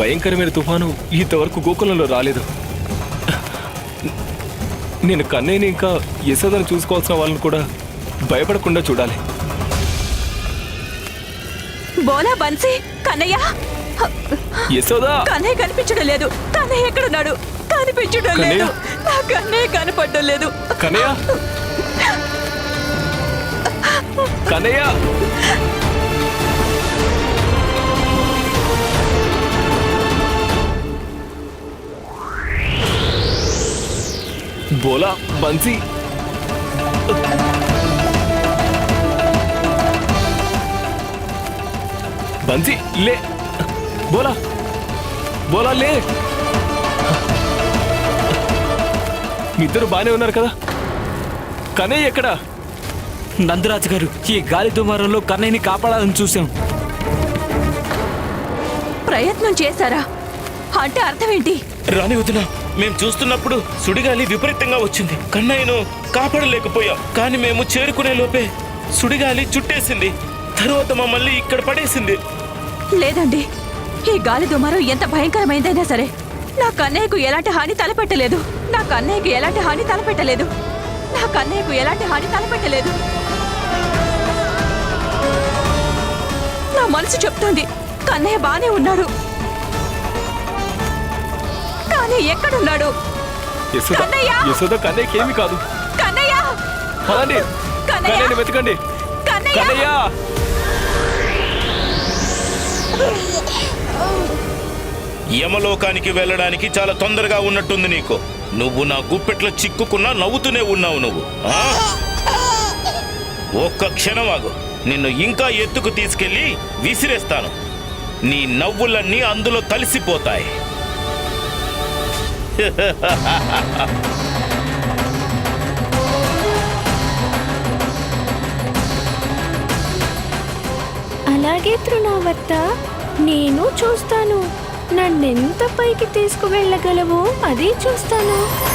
భయంకరమైన తుఫాను ఇంతవరకు గోకులంలో రాలేదు. నేను కన్నయ్యని ఇంకా యశోదను చూసుకోవాల్సిన వాళ్ళని కూడా భయపడకుండా చూడాలి. బోలా బన్సీ కన్నయ్య. యశోదా! కన్నయ్య కనిపించడం లేదు. కన్నయ్య ఎక్కడున్నాడు? కనిపించడం లేదు? నా కన్నయ్య కనపడడం లేదు. కన్నయ్య? కన్నయ్య? బోలా బన్సీ బన్సీ లే. బోలా బోలా లే. మీ ఇద్దరు బానే ఉన్నారు కదా? కన్నయ్య ఎక్కడా? నందరాజు గారు ఈ గాలి దుమారంలో కన్నయ్యని కాపాడాలని చూసాం ప్రయత్నం చేశారా? అంటే అర్థం ఏంటి రాని వదిన మేము చూస్తున్నప్పుడు సుడిగాలి విపరీతంగా వచ్చింది. కన్నయ్యను కాపాడలేకపోయాం. కానీ మేము చేరుకునే లోపే సుడిగాలి చుట్టేసింది. తరువాత మమ్మల్ని ఇక్కడ పడేసింది. లేదండి. ఈ గాలి దుమారం ఎంత భయంకరమైందైనా సరే నా కన్నయ్యకు ఎలాంటి హాని తలపెట్టలేదు. నా కన్నయ్యకు ఎలాంటి హాని తలపెట్టలేదు. నా కన్నయ్యకు ఎలాంటి హాని తలపెట్టలేదు. నా మనసు చెప్తోంది. కన్నయ్య బానే ఉన్నాడు. కానీ ఎక్కడున్నాడు? యశోద కన్నయ్య! యశోద కన్నయ్యకి ఏమి కాదు. కన్నయ్య! పదండి. కన్నయ్య! కన్నయ్యని వెతకండి. కన్నయ్య! కన్నయ్య! యమలోకానికి వెళ్ళడానికి చాలా తొందరగా ఉన్నట్టుంది నీకు. నువ్వు నా గుప్పెట్లో చిక్కుకున్నా నవ్వుతూనే ఉన్నావు నువ్వు. ఆ? ఒక్క క్షణం ఆగు. నిన్ను ఇంకా ఎత్తుకు తీసుకెళ్ళి విసిరేస్తాను. నీ నవ్వులన్నీ అందులో తలిసిపోతాయి అలాగే తృణావర్త నేను చూస్తాను. నన్నెంత పైకి తీసుకువెళ్ళగలవో అది చూస్తాను.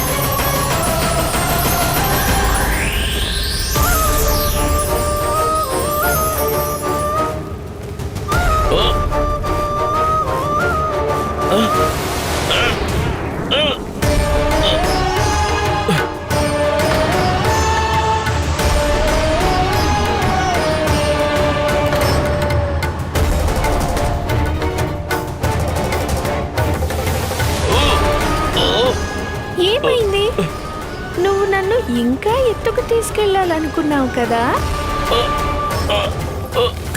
Oh! ఇంకా ఎత్తుకు తీసుకెళ్ళాలనుకున్నావు కదా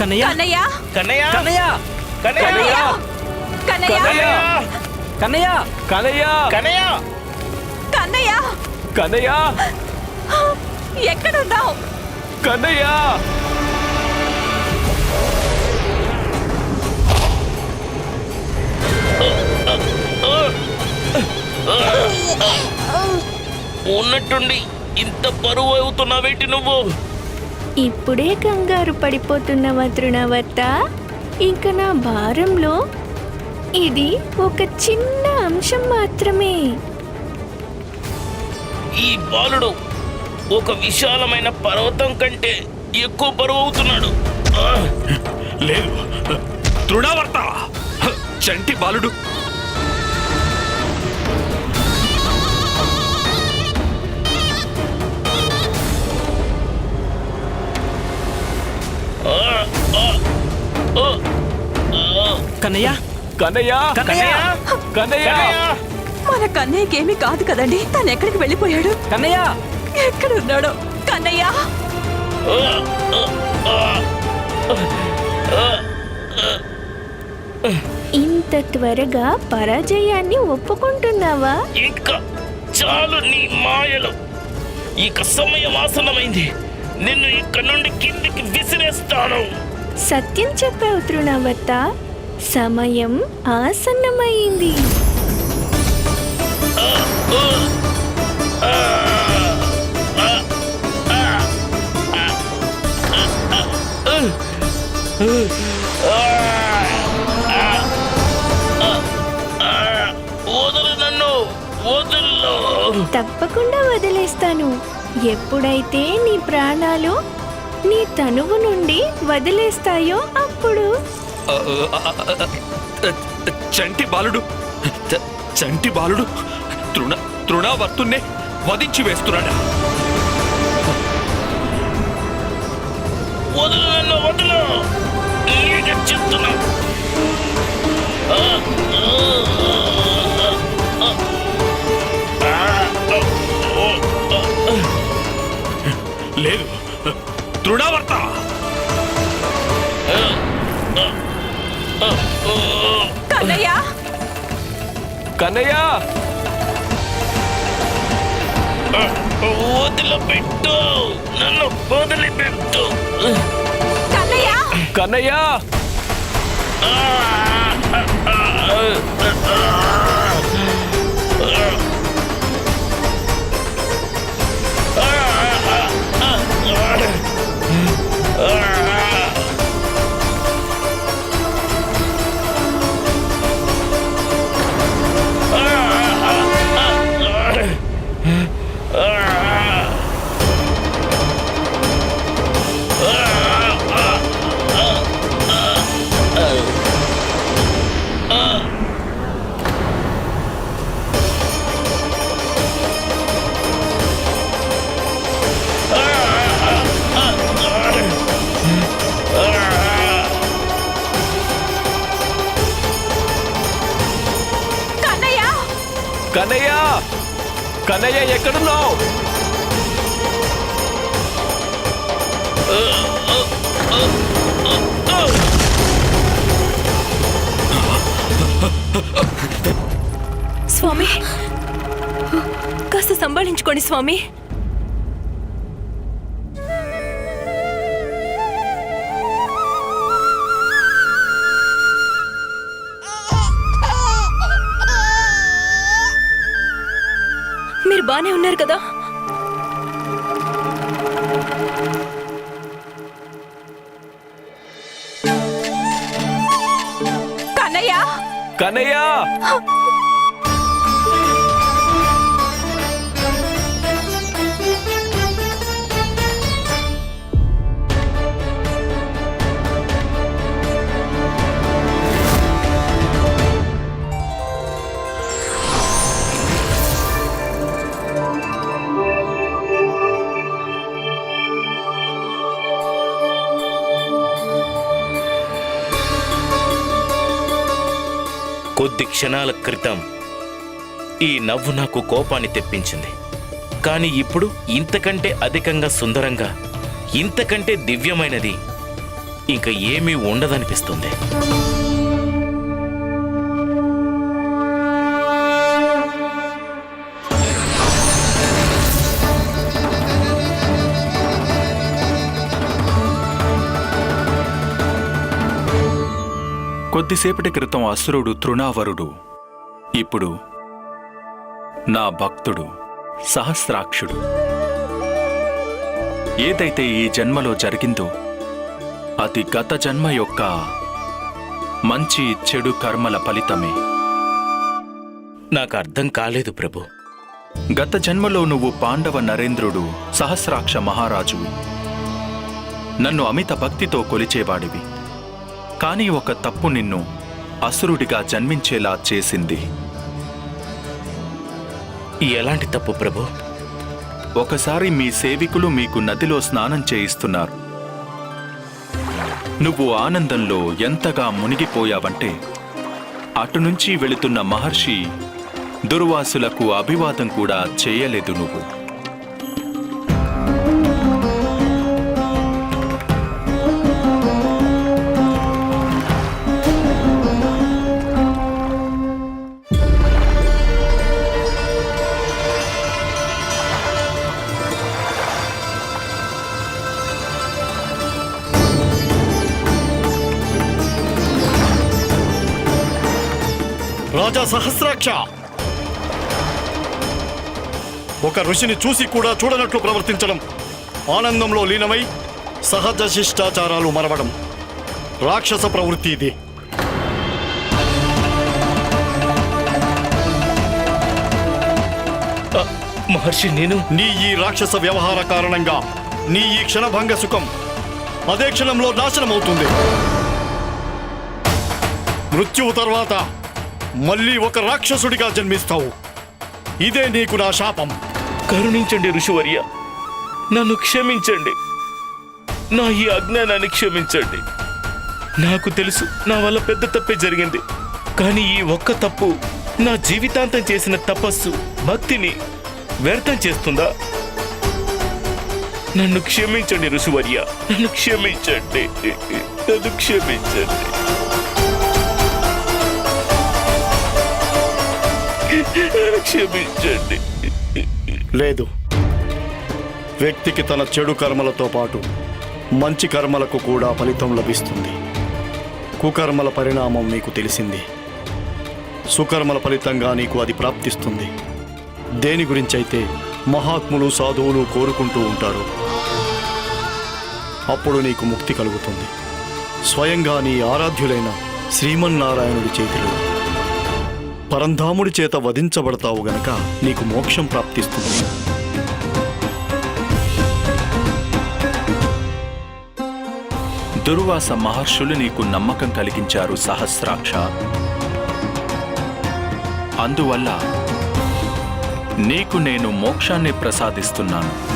కన్నయ్య కన్నయ్య కన్నయ్య కన్నయ్య కన్నయ్య కన్నయ్య కన్నయ్య కన్నయ్య కన్నయ్య కన్నయ్య కన్నయ్య కన్నయ్య ఎక్కడున్నావు కన్నయ్య ఉన్నట్టుండి ఇంత బరువు అవుతున్నావేంటి నువ్వు? ఇప్పుడే కంగారు పడిపోతున్నవా తృణావర్త ఇంక నా భారంలో ఇది ఒక చిన్న అంశం మాత్రమే. ఈ బాలుడు ఒక విశాలమైన పర్వతం కంటే ఎక్కువ బరువు అవుతున్నాడు! లేదు. తృణావర్త. చంటి బాలుడు. కన్నయ్య? కన్నయ్య? కన్నయ్య? కన్నయ్య? మన కన్నయ్యకి ఏమీ కాదు కదండి. తను ఎక్కడికి వెళ్ళిపోయాడు? కన్నయ్య? ఎక్కడున్నాడో? కన్నయ్య? ఇంత త్వరగా పరాజయాన్ని ఒప్పుకుంటున్నావా? ఇంకా చాలు నీ మాయలు. ఇక సమయం ఆసన్నమైంది. నిన్ను ఇక్కడ నుండి కిందికి విసిరేస్తాను. సత్యం చెప్పావు తృణావర్త. సమయం ఆసన్నమైంది. తప్పకుండా వదిలేస్తాను. ఎప్పుడైతే నీ ప్రాణాలు నీ తనువు నుండి వదిలేస్తాయో అప్పుడు చంటి బాలుడు. చంటి బాలుడు. తృణ తృణావర్తున్నే వధించి వేస్తున్నాడా? వదులు నన్ను వదులు. నీకే చెప్తున్నా. లేదు. తృణావర్త. కన్నయ్య! వదిలిపెట్టు నన్ను వదిలిపెట్టు కన్నయ్య! కన్నయ్య! కన్నయ్య! కన్నయ్య ఎక్కడున్నావు? స్వామి! కాస్త సంభాళించుకోండి స్వామి. బానే ఉన్నారు కదా? కన్నయ్య! కన్నయ్య! కొద్ది క్షణాల క్రితం ఈ నవ్వు నాకు కోపాన్ని తెప్పించింది. కానీ ఇప్పుడు ఇంతకంటే అధికంగా సుందరంగా ఇంతకంటే దివ్యమైనది ఇంకా ఏమీ ఉండదనిపిస్తుంది. కొద్దిసేపటి క్రితం అసురుడు తృణావరుడు. ఇప్పుడు నా భక్తుడు సహస్రాక్షుడు. ఏదైతే ఈ జన్మలో జరిగిందో అది గత జన్మ యొక్క మంచి చెడు కర్మల ఫలితమే. నాకు అర్థం కాలేదు ప్రభు. గత జన్మలో నువ్వు పాండవ నరేంద్రుడు సహస్రాక్ష మహారాజువి. నన్ను అమిత భక్తితో కొలిచేవాడివి. కాని ఒక తప్పు నిన్ను అసురుడిగా జన్మించేలా చేసింది. ఎలాంటి తప్పు ప్రభు? ఒకసారి మీ సేవికులు మీకు నదిలో స్నానం చేయిస్తున్నారు. నువ్వు ఆనందంలో ఎంతగా మునిగిపోయావంటే అటు నుంచి వెళుతున్న మహర్షి దుర్వాసులకు అభివాదం కూడా చేయలేదు నువ్వు. రాజా సహస్రాక్ష ఒక ఋషిని చూసి కూడా చూడనట్లు ప్రవర్తించడం ఆనందంలో లీనమై సహజ శిష్టాచారాలు మరవడం రాక్షస ప్రవృత్తి ఇది. మహర్షి నేను నీ ఈ రాక్షస వ్యవహార కారణంగా నీ ఈ క్షణభంగ సుఖం అదే క్షణంలో నాశనమవుతుంది. మృత్యువు తర్వాత మళ్ళీ ఒక రాక్షసుడిగా జన్మిస్తావు. ఇదే నీకు నా శాపం. కరుణించండి ఋషివర్య. నన్ను క్షమించండి. నా ఈ అజ్ఞానాన్ని క్షమించండి. నాకు తెలుసు నా వల్ల పెద్ద తప్పే జరిగింది. కానీ ఈ ఒక్క తప్పు నా జీవితాంతం చేసిన తపస్సు భక్తిని వ్యర్థం చేస్తుందా? నన్ను క్షమించండి ఋషివర్య. నన్ను క్షమించండి. నన్ను క్షమించండి. క్షమించండి. లేదు. వ్యక్తికి తన చెడు కర్మలతో పాటు మంచి కర్మలకు కూడా ఫలితం లభిస్తుంది. కుకర్మల పరిణామం నీకు తెలిసింది. సుకర్మల ఫలితంగా నీకు అది ప్రాప్తిస్తుంది. దేని గురించైతే మహాత్ములు సాధువులు కోరుకుంటూ ఉంటారు అప్పుడు నీకు ముక్తి కలుగుతుంది. స్వయంగా నీ ఆరాధ్యులైన శ్రీమన్నారాయణుడి చేతిలో. పరంధాముడి చేత వధించబడతావు గనక నీకు మోక్షం ప్రాప్తిస్తుంది. దుర్వాస మహర్షులు నీకు నమ్మకం కలిగించారు సహస్రాక్ష. అందువల్ల నీకు నేను మోక్షాన్ని ప్రసాదిస్తున్నాను.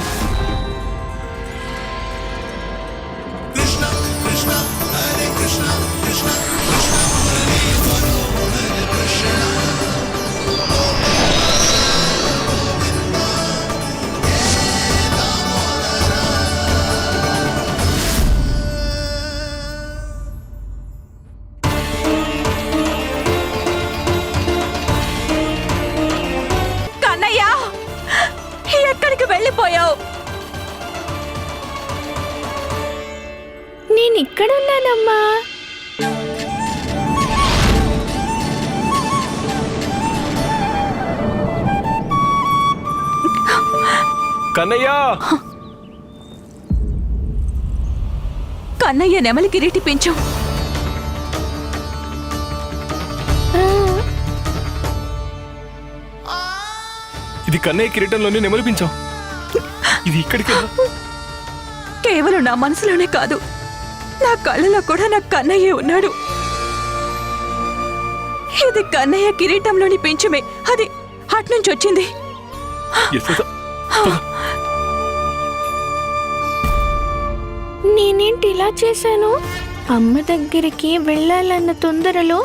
నెమలి కిరీటి పెంచు. ఇది కన్నయ్య కిరీటంలోనే నెమలిపించాం ఇది ఇక్కడికి కేవలం నా మనసులోనే కాదు నా కళ్ళలో కూడా నా కన్నయ్య ఉన్నాడు. ఇది కన్నయ్య కిరీటంలోని పెంచుమే అది అట్నుంచి వచ్చింది. నేనేంటి ఇలా చేశాను? అమ్మ దగ్గరికి వెళ్ళాలన్న తొందరలో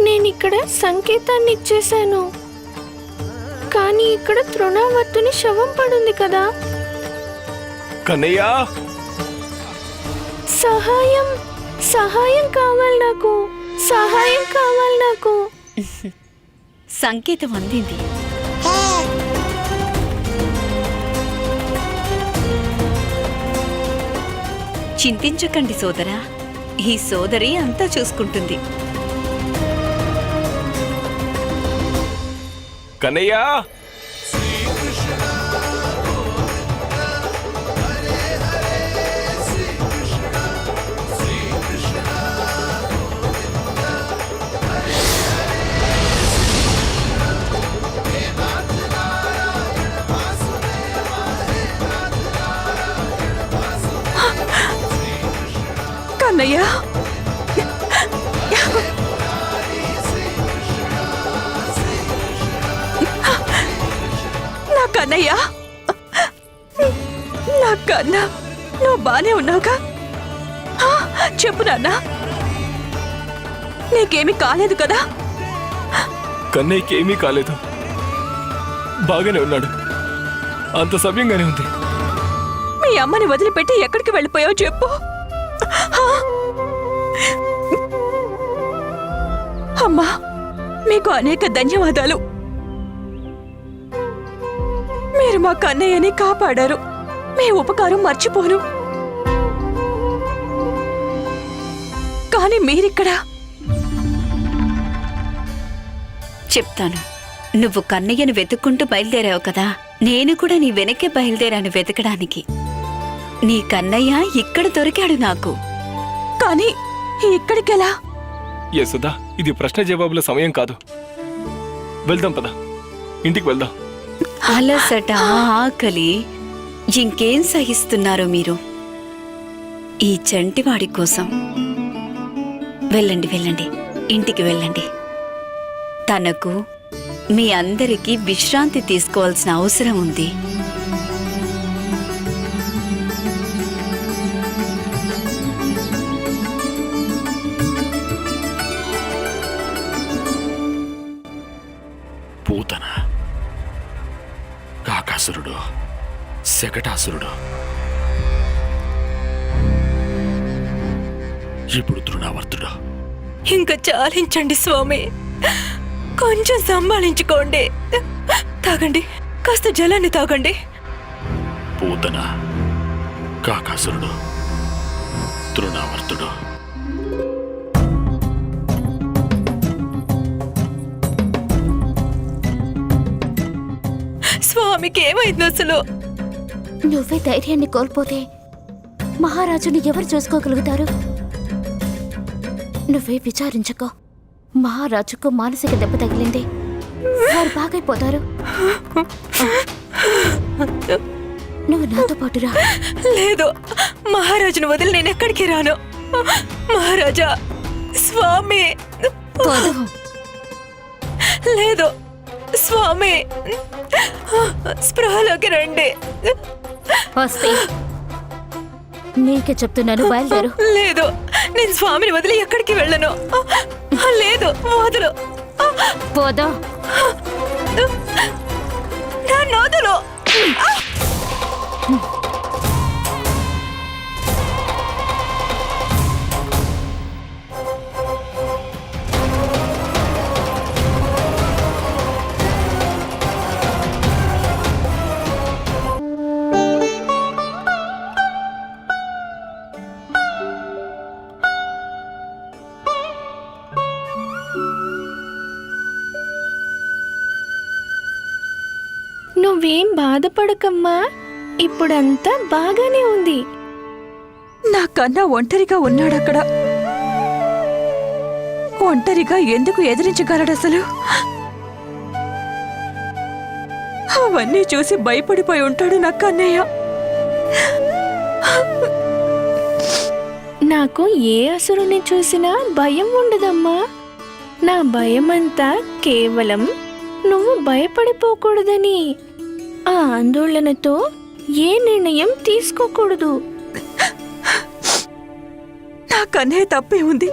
నేను ఇక్కడ సంకేతాన్ని ఇచ్చేశాను కానీ ఇక్కడ తృణావర్తుని శవం పడుంది కదా. కన్నయ్య! సహాయం! సహాయం కావాలి నాకు! సహాయం కావాలి నాకు! సంకేతం అందింది. చింతించకండి సోదరా. ఈ సోదరి అంతా చూసుకుంటుంది. కన్నయ్య! కన్నయ్య నా కన్నయ్య. నా కన్న. నువ్వు బానే ఉన్నావుగా? చెప్పు నాన్న. నీకేమీ కాలేదు కదా? కన్నయ్యకి ఏమీ కాలేదు. బాగానే ఉన్నాడు. అంత సవ్యంగానే ఉంది. మీ అమ్మని వదిలిపెట్టి ఎక్కడికి వెళ్ళిపోయావు చెప్పు? మీకు అనేక ధన్యవాదాలు. మీరు మా కన్నయ్యని కాపాడారు. మీ ఉపకారం మర్చిపోను. కానీ మీరిక్కడ చెప్తాను. నువ్వు కన్నయ్యను వెతుక్కుంటూ బయలుదేరావు కదా. నేను కూడా నీ వెనక్కి బయలుదేరాను వెతకడానికి. నీ కన్నయ్య ఇక్కడ దొరికాడు నాకు. కానీ ఇక్కడికెలా? యశోద ఇది ప్రశ్న జవాబుల సమయం కాదు. వెళ్దాం పద. ఇంటికి వెళ్దాం. అలసట ఆకలి. ఇంకేం సహిస్తున్నారో మీరు? ఈ చంటివాడి కోసం. వెళ్ళండి వెళ్ళండి. ఇంటికి వెళ్ళండి. తనకు మీ అందరికీ విశ్రాంతి తీసుకోవాల్సిన అవసరం ఉంది. శకటాసురుడు ఇప్పుడు తృణావర్తుడు. ఇంకా చాలించండి స్వామి. కొంచెం సంభాళించుకోండి. తాగండి. కాస్త జలాన్ని తాగండి. పూతన కాకాసురుడు తృణావర్తుడు. స్వామికి ఏమైంది అసలు? నువ్వే ధైర్యాన్ని కోల్పోతే మహారాజుని ఎవరు చూసుకోగలుగుతారు? నువ్వే విచారించుకో. మహారాజుకు మానసిక దెబ్బ తగిలింది. వారు బాగైపోతారు. నువ్వు నాతో పాటు రా. లేదు. మహారాజును వదిలి నేను ఎక్కడికి రాను? మహారాజా స్వామి. లేదు. స్వామి స్పృహలోకి రండి. వస్తే. నీకే చెప్తున్నాను బయలుదేరు. లేదు నేను స్వామిని వదిలి ఎక్కడికి వెళ్ళను. లేదు వదులు. పోదాం. నన్ను వదులు. బాధపడకమ్మా. ఇప్పుడంతా బాగానే ఉంది. నాకన్నా ఒంటరిగా ఉన్నాడు అక్కడ ఒంటరిగా ఎందుకు ఎదిరించగలడు అసలు? అవన్నీ చూసి భయపడిపోయి ఉంటాడు నా కన్నయ్య. నాకు ఏ అసురుని చూసినా భయం ఉండదమ్మా. నా భయమంతా కేవలం నువ్వు భయపడిపోకూడదని. ఆ ఆందోళనతో ఏ నిర్ణయం తీసుకోకూడదు. నా కన్నయ్య తప్పే ఉంది.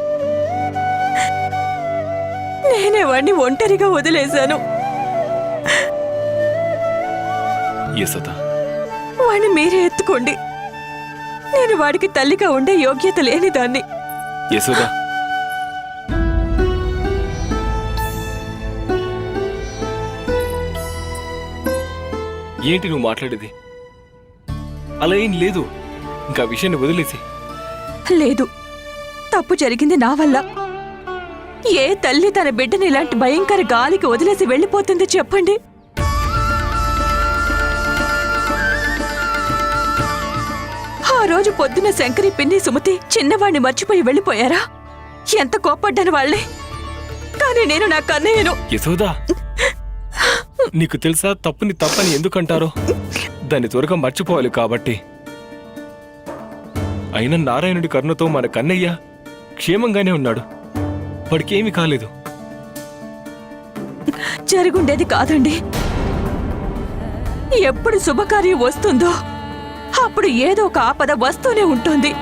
నేనే వాడిని ఒంటరిగా వదిలేశాను. వాడిని మీరే ఎత్తుకోండి. నేను వాడికి తల్లిగా ఉండే యోగ్యత లేని దాన్ని. యశోద ఏంటి నువ్వు మాట్లాడేది? అలా ఏం లేదు. ఇంకా విషయాన్ని వదిలేసి. లేదు. తప్పు జరిగింది నా వల్ల. ఏ తల్లి తన బిడ్డని ఇలాంటి భయంకర గాలికి వదిలేసి వెళ్ళిపోతుంది చెప్పండి? ఆ రోజు పొద్దున శంకరి పిన్ని సుమతి చిన్నవాణ్ణి మర్చిపోయి వెళ్ళిపోయారా? ఎంత కోప్పడ్డాను వాళ్ళే కానీ నేను నా కన్నయ్యను. యశోదా! నీకు తెలుసా తప్పుని తప్పని ఎందుకంటారో? దాన్ని త్వరగా మర్చిపోవాలి కాబట్టి. అయినా నారాయణుడి కరుణతో మన కన్నయ్య క్షేమంగానే ఉన్నాడు. వాడికేమీ కాలేదు. జరుగుండేది కాదండి. ఎప్పుడు శుభకార్యం వస్తుందో అప్పుడు ఏదో ఒక ఆపద వస్తూనే ఉంటుంది.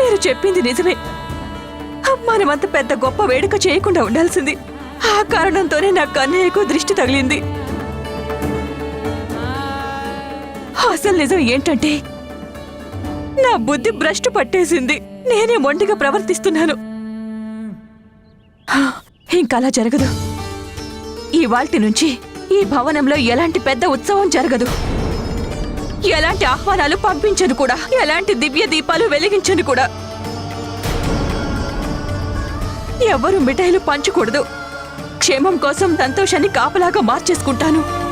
మీరు చెప్పింది నిజమే. మనమంత పెద్ద గొప్ప వేడుక చేయకుండా ఉండాల్సింది. ఆ కారణంతోనే నా కన్నయ్యకు దృష్టి తగిలింది. అసలు నిజం ఏంటంటే నా బుద్ధి భ్రష్టు పట్టేసింది. నేనే మొండిగా ప్రవర్తిస్తున్నాను. ఇంకా అలా జరగదు. ఈ నుంచి ఈ భవనంలో ఎలాంటి పెద్ద ఉత్సవం జరగదు. ఎలాంటి ఆహ్వానాలు పంపించను కూడా. ఎలాంటి దివ్య దీపాలు వెలిగించను కూడా. ఎవరు మిఠాయిలు పంచకూడదు. క్షేమం కోసం సంతోషాన్ని కాపలాగా మార్చేసుకుంటాను.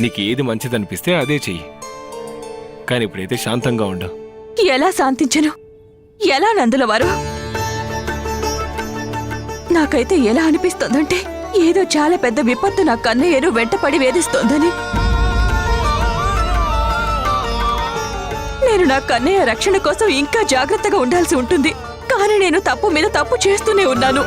నీకు ఏది మంచిదనిపిస్తే అదే చెయ్యి. కానీ ఇప్పుడైతే శాంతంగా ఉండు. ఎలా శాంతించను? ఎలా నందుల వారు? నాకైతే ఎలా అనిపిస్తోందంటే ఏదో చాలా పెద్ద విపత్తు నా కన్నయ్యను వెంటపడి వేధిస్తోందని. నేను నా కన్నయ్య రక్షణ కోసం ఇంకా జాగ్రత్తగా ఉండాల్సి ఉంటుంది. కానీ నేను తప్పు మీద తప్పు చేస్తూనే ఉన్నాను.